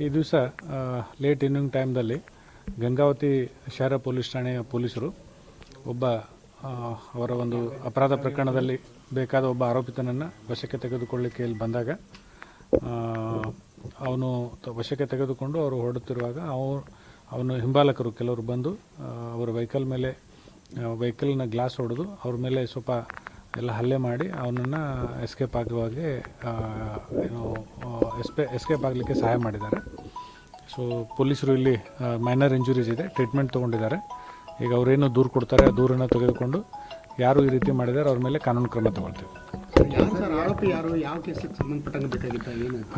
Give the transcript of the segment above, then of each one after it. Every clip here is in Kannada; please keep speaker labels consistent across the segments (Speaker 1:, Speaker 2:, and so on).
Speaker 1: ಈ ದಿವಸ ಲೇಟ್ ಈವ್ನಿಂಗ್ ಟೈಮ್ದಲ್ಲಿ ಗಂಗಾವತಿ ಶಹರ ಪೊಲೀಸ್ ಠಾಣೆಯ ಪೊಲೀಸರು ಒಬ್ಬ ಅವರ ಒಂದು ಅಪರಾಧ ಪ್ರಕರಣದಲ್ಲಿ ಬೇಕಾದ ಒಬ್ಬ ಆರೋಪಿತನನ್ನು ವಶಕ್ಕೆ ತೆಗೆದುಕೊಳ್ಳಿಕ್ಕೆ ಇಲ್ಲಿ ಬಂದಾಗ ಅವನು ವಶಕ್ಕೆ ತೆಗೆದುಕೊಂಡು ಅವರು ಹೊರಡುತ್ತಿರುವಾಗ ಅವನು ಅವನು ಹಿಂಬಾಲಕರು ಕೆಲವರು ಬಂದು ಅವರ ವೆಹಿಕಲ್ ಮೇಲೆ ವೆಹಿಕಲ್ನ ಗ್ಲಾಸ್ ಹೊಡೆದು ಅವ್ರ ಮೇಲೆ ಸ್ವಲ್ಪ ಎಲ್ಲ ಹಲ್ಲೆ ಮಾಡಿ ಅವನನ್ನು ಎಸ್ಕೇಪ್ ಆಗುವಾಗೆ ಏನು ಎಸ್ಪೆ ಎಸ್ಕೇಪ್ ಆಗಲಿಕ್ಕೆ ಸಹಾಯ ಮಾಡಿದ್ದಾರೆ. ಸೊ ಪೊಲೀಸರು ಇಲ್ಲಿ ಮೈನರ್ ಇಂಜುರೀಸ್ ಇದೆ ಟ್ರೀಟ್ಮೆಂಟ್ ತೊಗೊಂಡಿದ್ದಾರೆ. ಈಗ ಅವರೇನು ದೂರು ಕೊಡ್ತಾರೆ ಆ ದೂರನ್ನು ತೆಗೆದುಕೊಂಡು ಯಾರು ಈ ರೀತಿ ಮಾಡಿದ್ದಾರೆ ಅವ್ರ ಮೇಲೆ ಕಾನೂನು ಕ್ರಮ ತಗೊಳ್ತೀವಿ.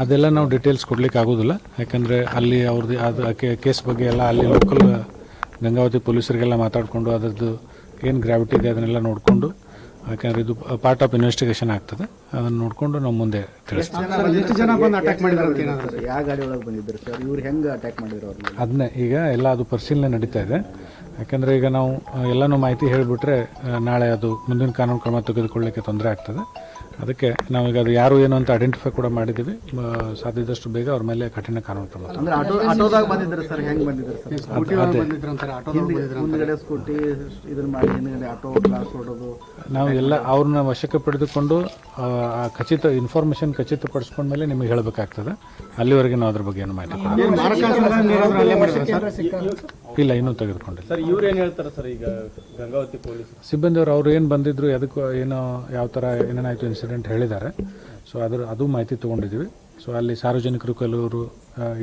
Speaker 1: ಅದೆಲ್ಲ ನಾವು ಡೀಟೇಲ್ಸ್ ಕೊಡ್ಲಿಕ್ಕೆ ಆಗೋದಿಲ್ಲ. ಯಾಕಂದರೆ ಅಲ್ಲಿ ಅವ್ರದ್ದು ಅದು ಕೇಸ್ ಬಗ್ಗೆ ಎಲ್ಲ ಅಲ್ಲಿ ಲೋಕಲ್ ಗಂಗಾವತಿ ಪೊಲೀಸರಿಗೆಲ್ಲ ಮಾತಾಡಿಕೊಂಡು ಅದರದ್ದು ಏನು ಗ್ರಾವಿಟಿ ಇದೆ ಅದನ್ನೆಲ್ಲ ನೋಡಿಕೊಂಡು ಯಾಕಂದರೆ ಇದು ಪಾರ್ಟ್ ಆಫ್ ಇನ್ವೆಸ್ಟಿಗೇಷನ್ ಆಗ್ತದೆ. ಅದನ್ನು ನೋಡಿಕೊಂಡು ನಾವು ಮುಂದೆ ತಿಳಿಸ್ತೀವಿ.
Speaker 2: ಸರ್ ಎಷ್ಟು ಜನ ಬಂದು ಅಟ್ಯಾಕ್ ಮಾಡಿದಾರೆ ಅಂತ ಏನಾದ್ರು?
Speaker 3: ಯಾವ ಗಾಡಿ ಒಳಗೆ ಬಂದಿದ್ರು ಸರ್? ಇವ್ರು ಹೆಂಗೆ ಅಟ್ಯಾಕ್ ಮಾಡಿದ್ರು ಅವ್ರ
Speaker 1: ಅದನ್ನೇ ಈಗ ಎಲ್ಲ ಅದು ಪರಿಶೀಲನೆ ನಡೀತಾ ಇದೆ. ಯಾಕಂದ್ರೆ ಈಗ ನಾವು ಎಲ್ಲಾನು ಎಲ್ಲನೂ ಮಾಹಿತಿ ಹೇಳಿಬಿಟ್ರೆ ನಾಳೆ ಅದು ಮುಂದಿನ ಕಾನೂನು ಕ್ರಮ ತೆಗೆದುಕೊಳ್ಳಿಕ್ಕೆ ತೊಂದರೆ ಆಗ್ತದೆ. ಅದಕ್ಕೆ ನಾವೀಗ ಅದು ಯಾರು ಏನು ಅಂತ ಐಡೆಂಟಿಫೈ ಕೂಡ ಮಾಡಿದ್ದೀವಿ. ಸಾಧ್ಯದಷ್ಟು ಬೇಗ ಅವ್ರ ಮೇಲೆ ಕಠಿಣ ಕಾನೂನು ಕ್ರಮ ತಗೊಳ್ತೀವಿ.
Speaker 3: ಅಂದ್ರೆ ಆಟೋ ಬಂದಿದ್ರು ಸರ್? ಹೆಂಗೆ ಬಂದಿದ್ರು ಸರ್?
Speaker 2: ಸ್ಕೂಟಿ ಬಂದಿದ್ರು ಅಂತಾರೆ ಆಟೋದವ್ರು ಬಂದಿದ್ರು
Speaker 3: ಮುಂದ್ಗಡೆ ಸ್ಕೂಟಿ ಇದನ್ನ ಮಾಡಿ ಹಿಂದ್ಗಡೆ ಆಟೋ ಕ್ಲಾಸ್
Speaker 1: ನಾವು ಎಲ್ಲ ಅವ್ರನ್ನ ವಶಕ್ಕೆ ಪಡೆದುಕೊಂಡು ಆ, ಇನ್ಫಾರ್ಮೇಶನ್ ಖಚಿತ ಇನ್ಫಾರ್ಮೇಷನ್ ಖಚಿತಪಡಿಸ್ಕೊಂಡ್ಮೇಲೆ ನಿಮಗೆ ಹೇಳಬೇಕಾಗ್ತದೆ. ಅಲ್ಲಿವರೆಗೆ ನಾವು ಅದ್ರ ಬಗ್ಗೆ ಏನು ಮಾಹಿತಿ ಇಲ್ಲ ಇನ್ನೂ ತೆಗೆದುಕೊಂಡಿಲ್ಲ.
Speaker 4: ಸರ್ ಇವ್ರು ಏನು ಹೇಳ್ತಾರೆ ಸರ್ ಈಗ ಗಂಗಾವತಿ ಪೊಲೀಸ್?
Speaker 1: ಸಿಬ್ಬಂದಿಯವರು ಅವ್ರು ಏನು ಬಂದಿದ್ರು ಅದಕ್ಕೂ ಏನೋ ಯಾವ ಥರ ಏನೇನಾಯಿತು ಇನ್ಸಿಡೆಂಟ್ ಹೇಳಿದ್ದಾರೆ. ಸೊ ಅದ್ರ ಅದು ಮಾಹಿತಿ ತೊಗೊಂಡಿದ್ದೀವಿ. ಸೊ ಅಲ್ಲಿ ಸಾರ್ವಜನಿಕರು ಕೆಲವರು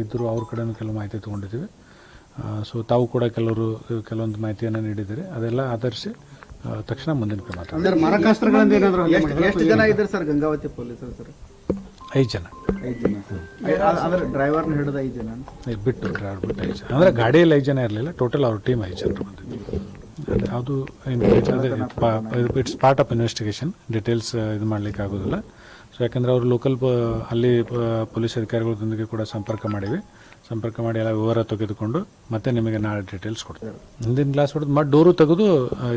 Speaker 1: ಇದ್ದರು ಅವ್ರ ಕಡೆಯೂ ಕೆಲವು ಮಾಹಿತಿ ತೊಗೊಂಡಿದ್ದೀವಿ. ಸೊ ತಾವು ಕೂಡ ಕೆಲವರು ಕೆಲವೊಂದು ಮಾಹಿತಿಯನ್ನು ನೀಡಿದ್ದೀರಿ. ಅದೆಲ್ಲ ಆಧರಿಸಿ ತಕ್ಷಣ ಮುಂದಿನ ಕ್ರಮ ತಗೊಳ್ತೀವಿ.
Speaker 2: ಅಂದ್ರೆ ಮಾರಕಾಸ್ತ್ರಗಳಿಂದ ಏನಾದ್ರು
Speaker 3: ಎಷ್ಟು ಎಷ್ಟು ಜನ ಇದ್ದಾರೆ ಸರ್ ಗಂಗಾವತಿ ಪೊಲೀಸರು ಸರ್?
Speaker 1: ಐದು ಜನ.
Speaker 3: ಐದು ಜನ ಅಂದ್ರೆ ಡ್ರೈವರ್ನ ಹಿಡಿದು ಐದು ಜನ
Speaker 1: ಇದು ಬಿಟ್ಟು ಡ್ರೈವರ್ ಬಿಟ್ಟು ಐದು ಜನ ಅಂದರೆ ಗಾಡಿಯಲ್ಲಿ ಐದು ಜನ ಇರಲಿಲ್ಲ ಟೋಟಲ್ ಅವ್ರ ಟೀಮ್ ಐದು ಜನರು ಬಂದಿದ್ದು ಯಾವುದು ಅದು it's part of investigation details ಇದು ಮಾಡಲಿಕ್ಕೆ ಆಗೋದಿಲ್ಲ. ಸೊ ಯಾಕಂದ್ರೆ ಅವರು ಲೋಕಲ್ ಅಲ್ಲಿ ಪ- ಪೊಲೀಸ್ ಅಧಿಕಾರಿಗಳೊಂದಿಗೆ ಕೂಡ ಸಂಪರ್ಕ ಮಾಡಿವಿ. ಸಂಪರ್ಕ ಮಾಡಿ ಎಲ್ಲ ವಿವರ ತೆಗೆದುಕೊಂಡು ಮತ್ತೆ ನಿಮಗೆ ನಾಳೆ ಡೀಟೇಲ್ಸ್ ಕೊಡ್ತೇವೆ. ಹಿಂದಿನ ಗ್ಲಾಸ್ ಹೊಡೆದು ಮತ್ತೆ ಡೋರು ತೆಗೆದು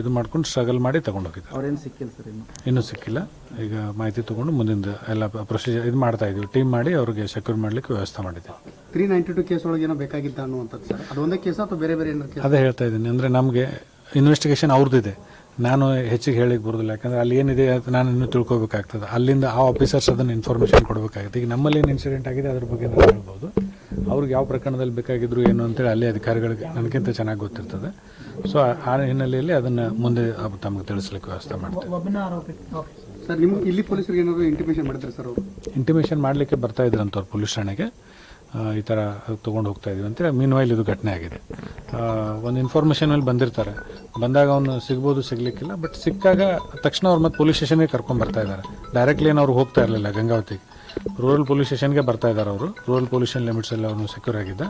Speaker 1: ಇದು ಮಾಡ್ಕೊಂಡು ಸ್ಟ್ರಗಲ್ ಮಾಡಿ ತಗೊಂಡೋಗಿದ್ದಾರೆ.
Speaker 3: ಅವ್ರೇನು ಸಿಕ್ಕಿಲ್ಲ ಸರ್ ಇನ್ನು?
Speaker 1: ಇನ್ನೂ ಸಿಕ್ಕಿಲ್ಲ. ಈಗ ಮಾಹಿತಿ ತೊಗೊಂಡು ಮುಂದಿನ ಎಲ್ಲ ಪ್ರೊಸೀಜರ್ ಇದು ಮಾಡ್ತಾ ಇದೀವಿ. ಟೀಮ್ ಮಾಡಿ ಅವ್ರಿಗೆ ಸೆಕ್ಯೂರ್ ಮಾಡಲಿಕ್ಕೆ ವ್ಯವಸ್ಥೆ ಮಾಡಿದ್ದೀವಿ.
Speaker 2: ತ್ರೀ ನೈಂಟಿ ಟು ಕೇಸ್ ಒಳಗೆ ಏನೋ ಬೇಕಾಗಿದ್ದ ಅನ್ನುವಂಥದ್ದು ಸರ್? ಅದೊಂದೇ ಕೇಸ್ ಅಥವಾ ಬೇರೆ ಬೇರೆ ಏನಾದ್ರು ಕೇಸ್
Speaker 1: ಅದೇ ಹೇಳ್ತಾ ಇದ್ದೀನಿ. ಅಂದರೆ ನಮಗೆ ಇನ್ವೆಸ್ಟಿಗೇಷನ್ ಅವ್ರದ್ದಿದೆ. ನಾನು ಹೆಚ್ಚಿಗೆ ಹೇಳಿಕ್ಕೆ ಬರೋದಿಲ್ಲ. ಯಾಕಂದ್ರೆ ಅಲ್ಲಿ ಏನಿದೆ ಅದು ನಾನು ಇನ್ನೂ ತಿಳ್ಕೊಬೇಕಾಗ್ತದೆ. ಅಲ್ಲಿಂದ ಆ ಆಫೀಸರ್ಸ್ ಅದನ್ನು ಇನ್ಫಾರ್ಮೇಷನ್ ಕೊಡಬೇಕಾಗುತ್ತೆ. ಈಗ ನಮ್ಮಲ್ಲಿ ಏನು ಇನ್ಸಿಡೆಂಟ್ ಆಗಿದೆ ಅದ್ರ ಬಗ್ಗೆ ನಾನು ಹೇಳ್ಬೋದು. ಅವ್ರಿಗೆ ಯಾವ ಪ್ರಕರಣದಲ್ಲಿ ಬೇಕಾಗಿದ್ರು ಏನು ಅಂತೇಳಿ ಅಲ್ಲಿ ಅಧಿಕಾರಿಗಳಿಗೆ ನನಗಿಂತ ಚೆನ್ನಾಗಿ ಗೊತ್ತಿರ್ತದೆ. ಸೊ ಆ ಹಿನ್ನೆಲೆಯಲ್ಲಿ ಅದನ್ನು ಮುಂದೆ ತಮಗೆ ತಿಳಿಸ್ಲಿಕ್ಕೆ ವ್ಯವಸ್ಥೆ ಮಾಡ್ತೀವಿ.
Speaker 2: ಸರ್ ನಿಮ್ಗೆ ಇಲ್ಲಿ ಪೊಲೀಸರಿಗೆ ಏನಾದ್ರು ಇಂಟಿಮೇಷನ್ ಮಾಡಿದ್ರೆ ಸರ್ ಅವರು?
Speaker 1: ಇಂಟಿಮೇಷನ್ ಮಾಡಲಿಕ್ಕೆ ಬರ್ತಾ ಇದ್ರಂತ ಅವ್ರು ಪೊಲೀಸ್ ಠಾಣೆಗೆ. ಈ ಥರ ತೊಗೊಂಡು ಹೋಗ್ತಾ ಇದೀವಿ ಅಂತೇಳಿ ಮೀನ್ ವೈಲ್ ಇದು ಘಟನೆ ಆಗಿದೆ. ಒಂದು ಇನ್ಫಾರ್ಮೇಷನ್ ಮೇಲೆ ಬಂದಿರ್ತಾರೆ. ಬಂದಾಗ ಅವನು ಸಿಗ್ಬೋದು ಸಿಗ್ಲಿಕ್ಕಿಲ್ಲ ಬಟ್ ಸಿಕ್ಕಾಗ ತಕ್ಷಣ ಅವ್ರು ಮತ್ತೆ ಪೊಲೀಸ್ ಸ್ಟೇಷನ್ಗೆ ಕರ್ಕೊಂಡು ಬರ್ತಾ ಇದ್ದಾರೆ ಡೈರೆಕ್ಟ್ಲಿ ಏನು ಅವ್ರು ಹೋಗ್ತಾ ಇರಲಿಲ್ಲ ಗಂಗಾವತಿಗೆ. ರೂರಲ್ ಪೊಲೀಸ್ ಸ್ಟೇಷನ್ಗೆ ಬರ್ತಾ ಇದ್ದಾರೆ ಅವರು. ರೂರಲ್ ಪೊಲ್ಯೂಷನ್ ಲಿಮಿಟ್ಸ್ ಎಲ್ಲ ಅವನು ಸೆಕ್ಯೂರ್ ಆಗಿದ್ದ.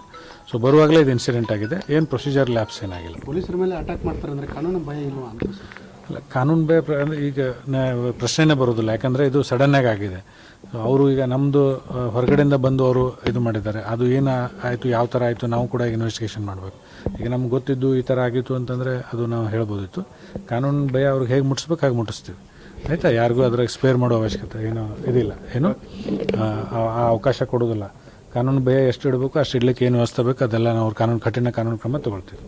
Speaker 1: ಸೊ ಬರುವಾಗಲೇ ಇದು ಇನ್ಸಿಡೆಂಟ್ ಆಗಿದೆ. ಏನು ಪ್ರೊಸೀಜರ್ ಲ್ಯಾಬ್ಸ್ ಏನಾಗಿಲ್ಲ.
Speaker 2: ಪೊಲೀಸರ ಮೇಲೆ ಅಟ್ಯಾಕ್ ಮಾಡ್ತಾರೆ ಅಂದರೆ ಕಾನೂನು ಭಯ ಇಲ್ವಾ ಅಂತ.
Speaker 1: ಅಲ್ಲ ಕಾನೂನು ಭಯ ಈಗ ಪ್ರಶ್ನೆನೇ ಬರೋದಿಲ್ಲ. ಯಾಕಂದರೆ ಇದು ಸಡನ್ನಾಗಿ ಆಗಿದೆ. ಅವರು ಈಗ ನಮ್ಮದು ಹೊರಗಡೆಯಿಂದ ಬಂದು ಅವರು ಇದು ಮಾಡಿದ್ದಾರೆ. ಅದು ಏನು ಆಯಿತು ಯಾವ ಥರ ಆಯಿತು ನಾವು ಕೂಡ ಇನ್ವೆಸ್ಟಿಗೇಷನ್ ಮಾಡಬೇಕು. ಈಗ ನಮ್ಗೆ ಗೊತ್ತಿದ್ದು ಈ ಥರ ಆಗಿತ್ತು ಅಂತಂದರೆ ಅದು ನಾವು ಹೇಳ್ಬೋದಿತ್ತು. ಕಾನೂನು ಭಯ ಅವ್ರಿಗೆ ಹೇಗೆ ಮುಟ್ಟಿಸ್ಬೇಕು ಹಾಗೆ ಮುಟ್ಟಿಸ್ತೀವಿ ಆಯಿತಾ? ಯಾರಿಗೂ ಅದ್ರಾಗ ಸ್ಪೇರ್ ಮಾಡೋ ಅವಶ್ಯಕತೆ ಏನು ಇದಿಲ್ಲ. ಏನು? ಆ ಅವಕಾಶ ಕೊಡೋದಿಲ್ಲ ಕಾನೂನು ಭಯ ಎಷ್ಟು ಇಡಬೇಕು, ಅಷ್ಟು ಇಡ್ಲಿಕ್ಕೆ ಏನು ವ್ಯವಸ್ಥೆ ಬೇಕು, ಅದೆಲ್ಲ ನಾವು ಕಾನೂನು, ಕಠಿಣ ಕಾನೂನು ಕ್ರಮ ತಗೊಳ್ತೀವಿ.